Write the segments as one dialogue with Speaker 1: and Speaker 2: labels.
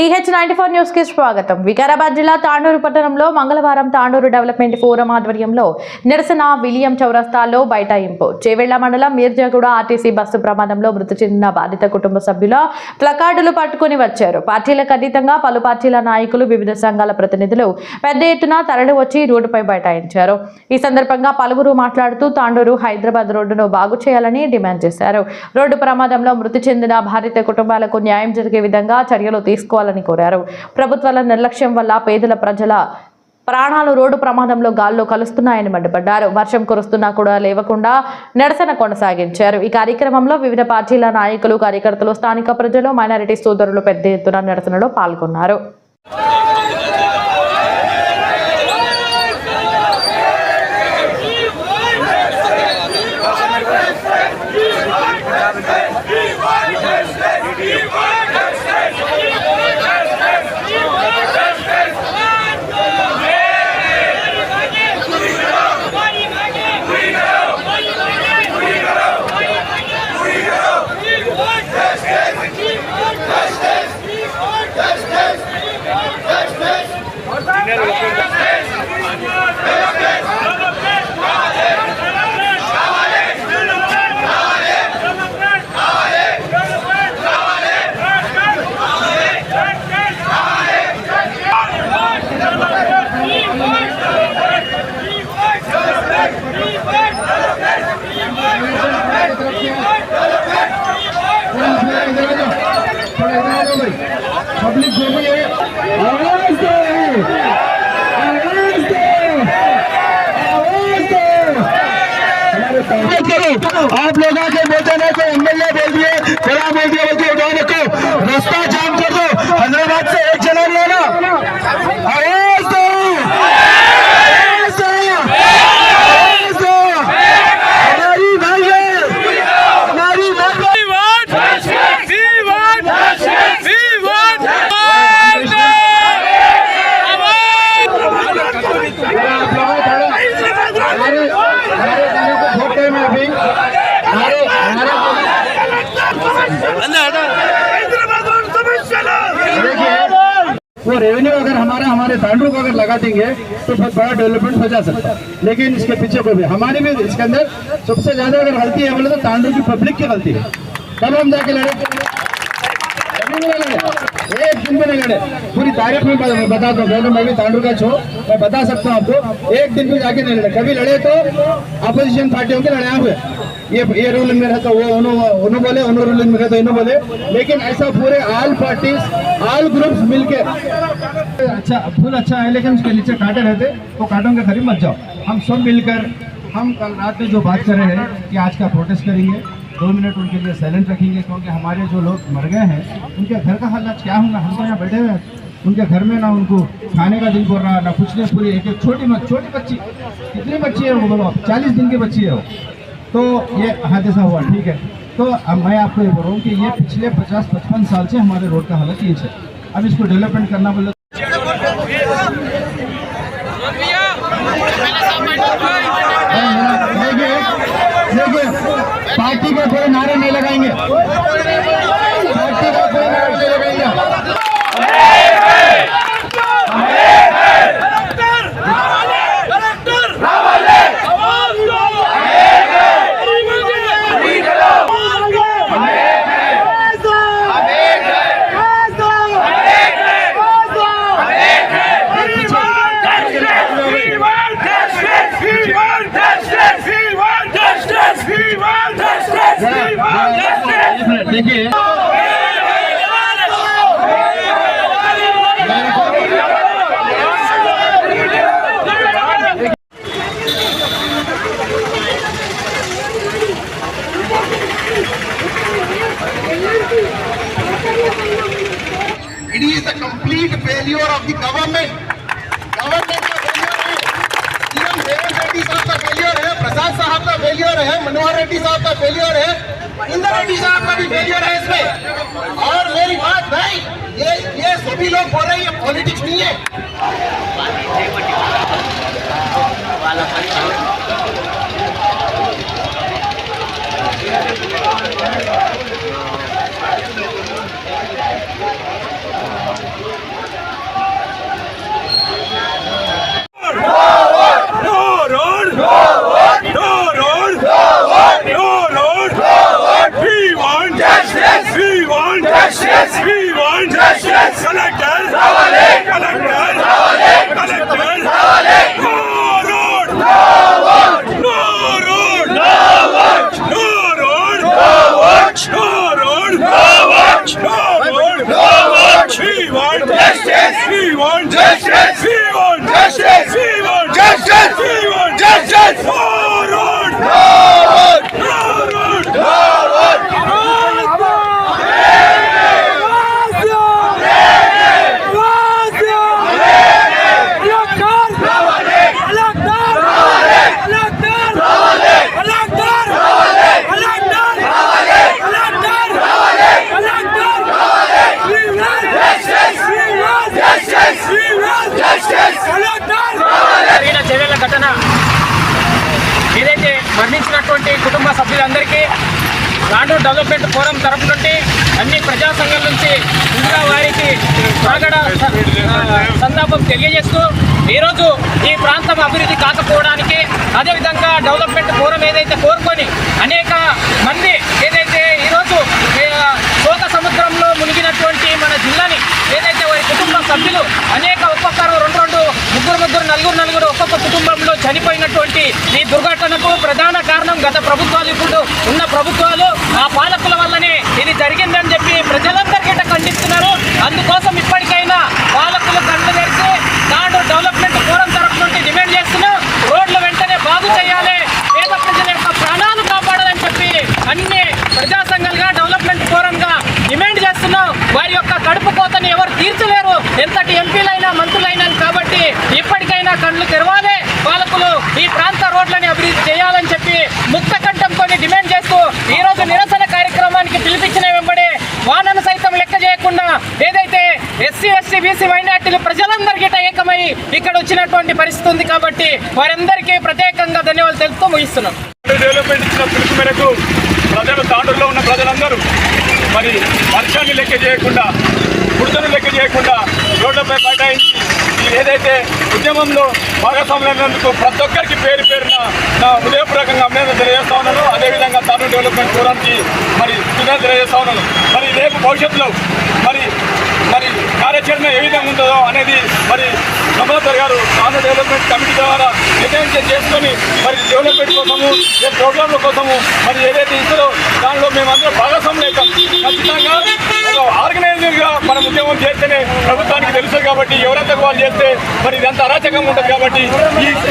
Speaker 1: TH ninety four న్యూస్కి స్వాగతం. వికారాబాద్ జిల్లా తాండూరు పట్టణంలో మంగళవారం తాండూరు డెవలప్మెంట్ ఫోరం ఆధ్వర్యంలో నిరసన విలియం చౌరస్తాలో బైఠాయింపు. చేవెళ్ళ మండలం మీర్జాగూడ ఆర్టీసీ బస్సు ప్రమాదంలో మృతి చెందిన బాధిత కుటుంబ సభ్యుల ప్లకార్డులు పట్టుకుని వచ్చారు. పార్టీలకు అతీతంగా పలు పార్టీల నాయకులు వివిధ సంఘాల ప్రతినిధులు పెద్ద ఎత్తున తరలి వచ్చి రోడ్డుపై బైఠాయించారు. ఈ సందర్భంగా పలువురు మాట్లాడుతూ తాండూరు హైదరాబాద్ రోడ్డును బాగు చేయాలని డిమాండ్ చేశారు. రోడ్డు ప్రమాదంలో మృతి చెందిన బాధిత కుటుంబాలకు న్యాయం జరిగే విధంగా చర్యలు తీసుకోవాలని కోరారు. ప్రభుత్వాల నిర్లక్ష్యం వల్ల పేదల ప్రజల ప్రాణాలు రోడ్డు ప్రమాదంలో గాల్లో కలుస్తున్నాయని మండిపడ్డారు. వర్షం కురుస్తున్నా కూడా లేవకుండా నిరసన కొనసాగించారు. ఈ కార్యక్రమంలో వివిధ పార్టీల నాయకులు కార్యకర్తలు స్థానిక ప్రజలు మైనారిటీ సోదరులు పెద్ద ఎత్తున నిరసనలో పాల్గొన్నారు.
Speaker 2: وہ ریونیو اگر ہمارا ہمارے تانڈو کو اگر لگا دیں گے تو بہت بڑا ڈیولپمنٹ ہو جا سکتا ہے۔ لیکن اس کے پیچھے کوئی بھی ہماری بھی اس کے اندر سب سے زیادہ اگر غلطی ہے، بولے تو تانڈو کی پبلک کی غلطی ہے۔ کب ہم جا کے لڑے ایک دن میں نہیں لڑے پوری تاریخ میں بتا دوں پہلے میں بھی تانڈو کا چھو۔ میں بتا سکتا ہوں آپ کو۔ ایک دن میں جا کے نہیں لڑے کبھی لڑے تو اپوزیشن پارٹیوں کے لڑے ہوئے۔ یہ یہ رول میں رہتا وہ انہوں بولے، انہوں رول میں رہتا انہوں بولے۔ لیکن ایسا پورے آل پارٹیز آل گروپس مل کے اچھا پھول اچھا ہے، لیکن اس کے نیچے کاٹے رہتے، تو کانٹوں کے قریب مت جاؤ۔ ہم سب مل کر ہم کل رات میں جو بات کر رہے ہیں، کہ آج کا پروٹیسٹ کریں گے۔ دو منٹ ان کے لیے سائلنٹ رکھیں گے، کیونکہ ہمارے جو لوگ مر گئے ہیں، ان کے گھر کا حالات کیا ہوں گا ہم تو یہاں بیٹھے ہوئے ہیں۔ ان کے گھر میں نہ ان کو کھانے کا دل بول رہا، نہ کچھ پوری ایک ایک چھوٹی چھوٹی بچی، کتنی بچی ہے وہ؟ بولو چالیس دن کی بچی ہے وہ۔ تو یہ حادثہ ہوا، ٹھیک ہے۔ تو میں آپ کو یہ بول رہا ہوں کہ یہ پچھلے پچاس پچپن سال سے ہمارے روڈ کا حالت یہ ہے۔ اب اس کو ڈیولپمنٹ کرنا بولے देखिए
Speaker 3: It is the complete failure of the government. Government का failure है सीएम रेवंत रेड्डी साहब का फेलियर है प्रसाद साहब का फेलियर है मनोहर रेड्डी साहब का फेलियर है ایندھن صاحب کا بھی فیلئر ہے اس میں۔ اور میری بات بھائی، یہ
Speaker 4: سبھی لوگ بول رہے ہیں، یہ پولیٹکس نہیں ہے۔ Forward! Forward! Forward! Forward! We want justice! We want justice! We want justice! We want justice! We want justice!
Speaker 5: సంతాపం తెలియజేస్తూ ఈరోజు ఈ ప్రాంతం అభివృద్ధి కాకపోవడానికి అదేవిధంగా డెవలప్మెంట్ ఫోరం ఏదైతే కోరుకొని అనేక మంది ఏదైతే ఈరోజు శోక సముద్రంలో మునిగినటువంటి మన జిల్లాని ఏదైతే వారి కుటుంబ సభ్యులు అనేక ఒక్కొక్కరు రెండు రెండు ముగ్గురు ముగ్గురు నలుగురు నలుగురు ఒక్కొక్క కుటుంబంలో చనిపోయినటువంటి ఈ దుర్ఘటనకు ప్రధాన కారణం గత ప్రభుత్వాలు ఇప్పుడు ఉన్న ప్రభుత్వాలు ఆ పాలకుల వల్ల ఇది జరిగిందని చెప్పి ప్రజలందరికీ ఖండిస్తున్నారు అందుకోసం ఇప్పటికైనా పాలకులు కళ్ళు తెరిచి నాడు డెవలప్మెంట్ ఫోరం తరఫు నుండి డిమాండ్ చేస్తున్నాం రోడ్లు వెంటనే బాగు చేయాలి పేద ప్రజల యొక్క ప్రాణాలు కాపాడాలని చెప్పి అన్ని ప్రజా సంఘాలుగా డెవలప్మెంట్ ఫోరంగా డిమాండ్ చేస్తున్నాం వారి యొక్క కడుపు కోతని ఎవరు తీర్చలేరు ఎంతటి ఎంపీలైనా మంత్రులైనా కాబట్టి ఇప్పటికైనా కళ్ళు తెరవాలి పాలకులు ఈ ప్రాంత అభివృద్ధి చేయాలని చెప్పి ముక్త కంఠంతో డిమాండ్ చేస్తూ ఈ రోజు నిరసన కార్యక్రమానికి పిలిపించిన వెంబడే వానను సైతం లెక్క చేయకుండా ఏదైతే ఎస్సీ ఎస్టీ బీసీ మైనార్టీలు ప్రజలందరికీ ఏకమై ఇక్కడ వచ్చినటువంటి పరిస్థితి ఉంది కాబట్టి వారందరికీ ప్రత్యేకంగా ధన్యవాదాలు తెలుపుతూ ముగిస్తున్నాం.
Speaker 4: డెవలప్మెంట్ ఇచ్చిన పిలుపు మేరకు ప్రజలు తాండూరులో ఉన్న ప్రజలందరూ మరి వర్షాన్ని లెక్క చేయకుండా బుడతను లెక్క చేయకుండా ఏదైతే ఉద్యమంలో భాగస్వాములైనందుకు ప్రతి ఒక్కరికి పేరు పేరున నా హృదయపూర్వకంగా అభినందన తెలియజేస్తా ఉన్నాను. అదేవిధంగా తాండూరు డెవలప్మెంట్ ఫోరానికి మరి కృతజ్ఞతలు తెలియజేస్తా ఉన్నాను. మరి రేపు భవిష్యత్తులో మరి మరి కార్యాచరణ ఏ విధంగా ఉంటుందో అనేది మరి కమలాకర్ గారు ఆంధ్ర డెవలప్మెంట్ కమిటీ ద్వారా నిర్ణయం చేసుకొని మరి డెవలప్మెంట్ కోసము ఏ ప్రోగ్రాంల కోసము మరి ఏదైతే ఇస్తారో దానిలో మేమందరం భాగస్వాములు అవుతాం ఖచ్చితంగా ఆర్గనైజింగ్గా మనం ఉద్యమం చేస్తేనే ప్రభుత్వానికి తెలుసు కాబట్టి ఎవరైతే వాళ్ళు చేస్తే మరి ఇదంతా అరాచకం ఉంటుంది కాబట్టి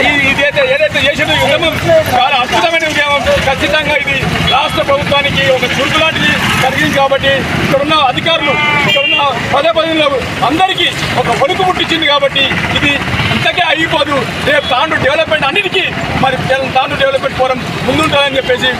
Speaker 4: ఈ ఇదైతే ఏదైతే చేసేది ఉద్యమం చాలా అద్భుతమైన ఉద్యమం. ఖచ్చితంగా ఇది రాష్ట్ర ప్రభుత్వానికి ఒక చురుకు లాంటిది కలిగింది కాబట్టి ఇక్కడున్న అధికారులు ఇక్కడున్న పదే పదిలో అందరికీ ఒక వణుకు పుట్టించింది కాబట్టి ఇది ఇంతకే అయిపోదు. రేపు తాండు డెవలప్మెంట్ అన్నిటికీ మరి తాండు డెవలప్మెంట్ ఫోరం ముందుంటుందని చెప్పేసి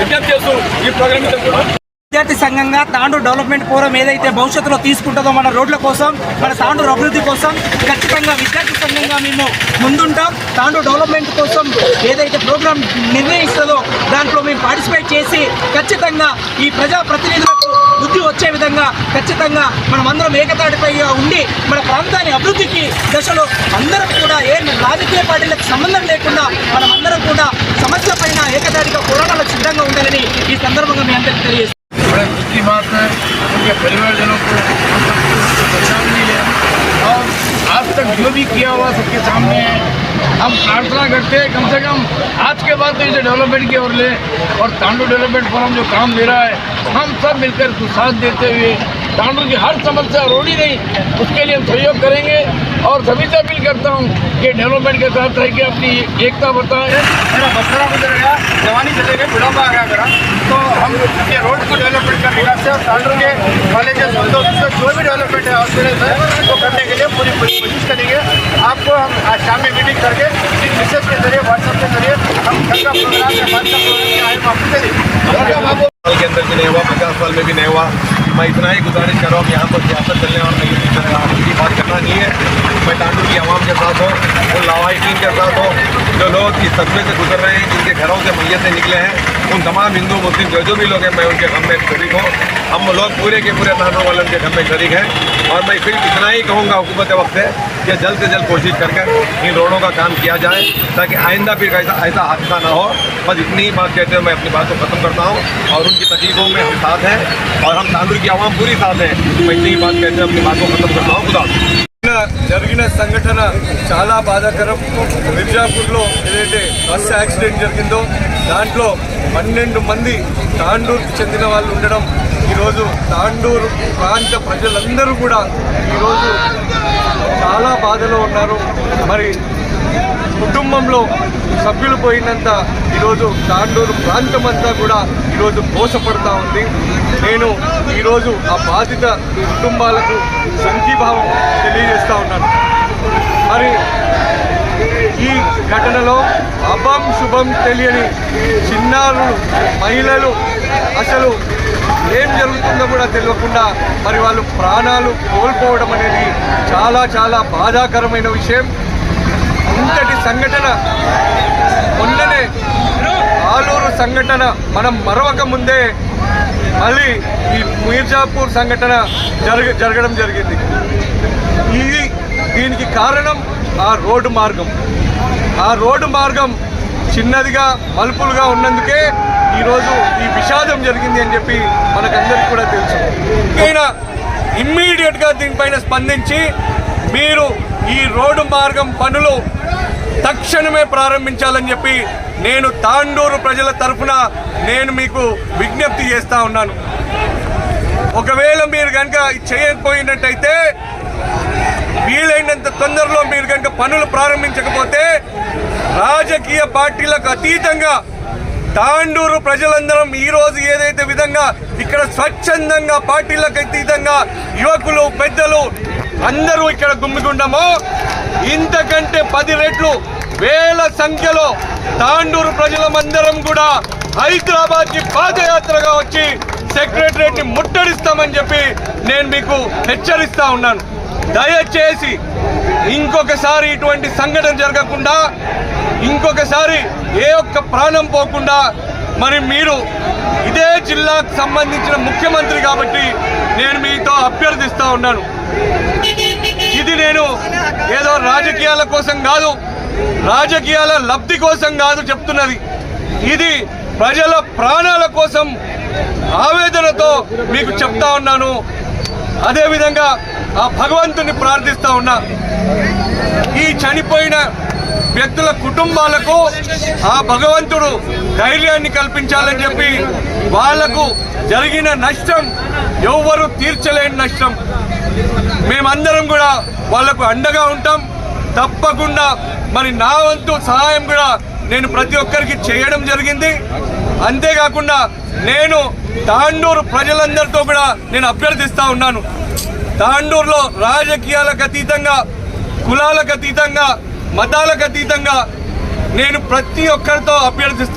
Speaker 4: విజ్ఞప్తి చేస్తూ ఈ ప్రోగ్రామ్
Speaker 6: విద్యార్థి సంఘంగా తాండూరు డెవలప్మెంట్ ఫోరం ఏదైతే భవిష్యత్తులో తీసుకుంటుందో మన రోడ్ల కోసం మన తాండూరు అభివృద్ధి కోసం ఖచ్చితంగా విద్యార్థి సంఘంగా మేము ముందుంటాం. తాండూరు డెవలప్మెంట్ కోసం ఏదైతే ప్రోగ్రాం నిర్ణయిస్తుందో దాంట్లో మేము పార్టిసిపేట్ చేసి ఖచ్చితంగా ఈ ప్రజాప్రతినిధులకు బుద్ధి వచ్చే విధంగా ఖచ్చితంగా మనమందరం ఏకతాటిపై ఉండి మన ప్రాంతాన్ని అభివృద్ధికి దశలో అందరం కూడా ఏ రాజకీయ పార్టీలకు సంబంధం లేకుండా మనమందరం కూడా సమస్య పైన ఏకతాటిగా పోరాటాలకు సిద్ధంగా ఉండాలని ఈ సందర్భంగా మీ అందరికీ తెలియజేస్తాం
Speaker 2: بڑے خوش کی بات ہے ان کے پریوار جنوں کو پریشان نہیں لیا اور آج تک جو بھی کیا ہوا سب کے سامنے ہے۔ ہم پرارتھنا کرتے ہیں، کم سے کم آج کے بعد تو اسے ڈیولپمنٹ کی اور لیں اور تانڈو ڈیولپمنٹ فورم جو کام دے رہا ہے، ہم سب مل کر ساتھ دیتے ہوئے، تانڈو کی ہر سمسیا روڑی نہیں، اس کے لیے ہم سہیوگ کریں گے۔ اور سبھی سے اپیل کرتا ہوں کہ ڈیولپمنٹ کے ساتھ رہ کے اپنی ایکتا بتائیں میرا بسرا گزر گیا، جوانی چلے گئے بڑھاپا آ گیا میرا۔ تو ہم یہ روڈ کو ڈیولپمنٹ کرنے کا سے اور تانڈو کے کالجز جو بھی ڈیولپمنٹ ہے ہاسپٹل ہے وہ کرنے کے لیے پوری پوری کوشش کریں گے۔ آپ کو ہم آج شام میں میٹنگ کر کے میسج کے ذریعے واٹس ایپ کے ذریعے ہم گھر کا پروگرام یا کے کے اندر
Speaker 7: بھی نہیں ہوا، پچاس سال میں بھی نہیں ہوا۔ میں اتنا ہی گزارش کر رہا ہوں یہاں پر سیاست چلنے اور کی بات کرنا نہیں ہے۔ میں ٹانڈو کی عوام کے ساتھ ہوں ان لواحقین کے ساتھ ہوں جو لوگ اس صدمے سے گزر رہے ہیں، جن کے گھروں سے میت سے نکلے ہیں، ان تمام ہندو، مسلم، جو جو بھی لوگ ہیں، میں ان کے غم میں شریک ہوں۔ ہم لوگ پورے کے پورے نانو والے ان کے غم میں شریک ہیں۔ اور میں صرف اتنا ہی کہوں گا حکومت وقت سے کہ جلد سے جلد کوشش کر کر ان روڈوں کا کام کیا جائے تاکہ آئندہ پھر ایسا ایسا حادثہ نہ ہو۔ بس اتنی ہی بات کہتے ہوئے میں اپنی بات کو ختم کرتا ہوں۔ اور ان کی تکلیفوں میں ہم ساتھ ہیں۔ اور ہم تاندر کی عوام پوری ساتھ ہیں۔ میں اتنی ہی بات کہتے ہوئے اپنی بات کو ختم کرتا ہوں۔
Speaker 8: خدا జరిగిన సంఘటన చాలా బాధాకరం. మిర్జాపూర్లో ఏదైతే బస్సు యాక్సిడెంట్ జరిగిందో దాంట్లో పన్నెండు మంది తాండూరుకు చెందిన వాళ్ళు ఉండడం ఈరోజు తాండూరు ప్రాంత ప్రజలందరూ కూడా ఈరోజు చాలా బాధలో ఉన్నారు. మరి కుటుంబంలో సభ్యులు పోయినంత ఈరోజు తాండూరు ప్రాంతం అంతా కూడా ఈరోజు మోసపడతా ఉంది. నేను ఈరోజు ఆ బాధిత కుటుంబాలకు సంఘీభావం తెలియజేస్తూ ఉన్నాను. మరి ఈ ఘటనలో అభం శుభం తెలియని చిన్నారులు మహిళలు అసలు ఏం జరుగుతుందో కూడా తెలియకుండా మరి వాళ్ళు ప్రాణాలు కోల్పోవడం అనేది చాలా చాలా బాధాకరమైన విషయం. ఇంతటి సంఘటన మొన్ననే ఆలూరు సంఘటన మనం మరవక ముందే మళ్ళీ ఈ మీర్జాపూర్ సంఘటన జరగ జరగడం జరిగింది. ఇది దీనికి కారణం ఆ రోడ్డు మార్గం. ఆ రోడ్డు మార్గం చిన్నదిగా మలుపులుగా ఉన్నందుకే ఈరోజు ఈ విషాదం జరిగింది అని చెప్పి మనకందరికీ కూడా తెలుసు. అయినా ఇమ్మీడియట్గా దీనిపైన స్పందించి మీరు ఈ రోడ్డు మార్గం పనులు తక్షణమే ప్రారంభించాలని చెప్పి నేను తాండూరు ప్రజల తరఫున నేను మీకు విజ్ఞప్తి చేస్తా ఉన్నాను. ఒకవేళ మీరు కనుక చేయకపోయినట్టయితే వీలైనంత తొందరలో మీరు కనుక పనులు ప్రారంభించకపోతే రాజకీయ పార్టీలకు అతీతంగా తాండూరు ప్రజలందరం ఈ రోజు ఏదైతే విధంగా ఇక్కడ స్వచ్ఛందంగా పార్టీలకు అతీతంగా యువకులు పెద్దలు అందరూ ఇక్కడ గుమ్మిగుండమో ఇంతకంటే పది రెట్లు వేల సంఖ్యలో తాండూరు ప్రజలమందరం కూడా హైదరాబాద్కి పాదయాత్రగా వచ్చి సెక్రటరేట్ని ముట్టడిస్తామని చెప్పి నేను మీకు హెచ్చరిస్తా ఉన్నాను. దయచేసి ఇంకొకసారి ఇటువంటి సంఘటన జరగకుండా ఇంకొకసారి ఏ ఒక్క ప్రాణం పోకుండా మరి మీరు ఇదే జిల్లాకు సంబంధించిన ముఖ్యమంత్రి కాబట్టి నేను మీతో అభ్యర్థిస్తూ ఉన్నాను. ఇది నేను ఏదో రాజకీయాల కోసం కాదు రాజకీయాల లబ్ధి కోసం కాదు చెప్తున్నది. ఇది ప్రజల ప్రాణాల కోసం ఆవేదనతో మీకు చెప్తా ఉన్నాను. అదేవిధంగా ఆ భగవంతుని ప్రార్థిస్తా ఉన్నా. ఈ చనిపోయిన వ్యక్తుల కుటుంబాలకు ఆ భగవంతుడు ధైర్యాన్ని కల్పించాలని చెప్పి వాళ్ళకు జరిగిన నష్టం ఎవ్వరు తీర్చలేని నష్టం. మేమందరం కూడా వాళ్ళకు అండగా ఉంటాం. తప్పకుండా మరి నా వంతు సహాయం కూడా నేను ప్రతి ఒక్కరికి చేయడం జరిగింది. అంతేకాకుండా నేను తాండూరు ప్రజలందరితో కూడా నేను అభ్యర్థిస్తా ఉన్నాను. తాండూరులో రాజకీయాలకు అతీతంగా కులాలకు అతీతంగా మతాలకు అతీతంగా నేను ప్రతి ఒక్కరితో అభ్యర్థిస్తాను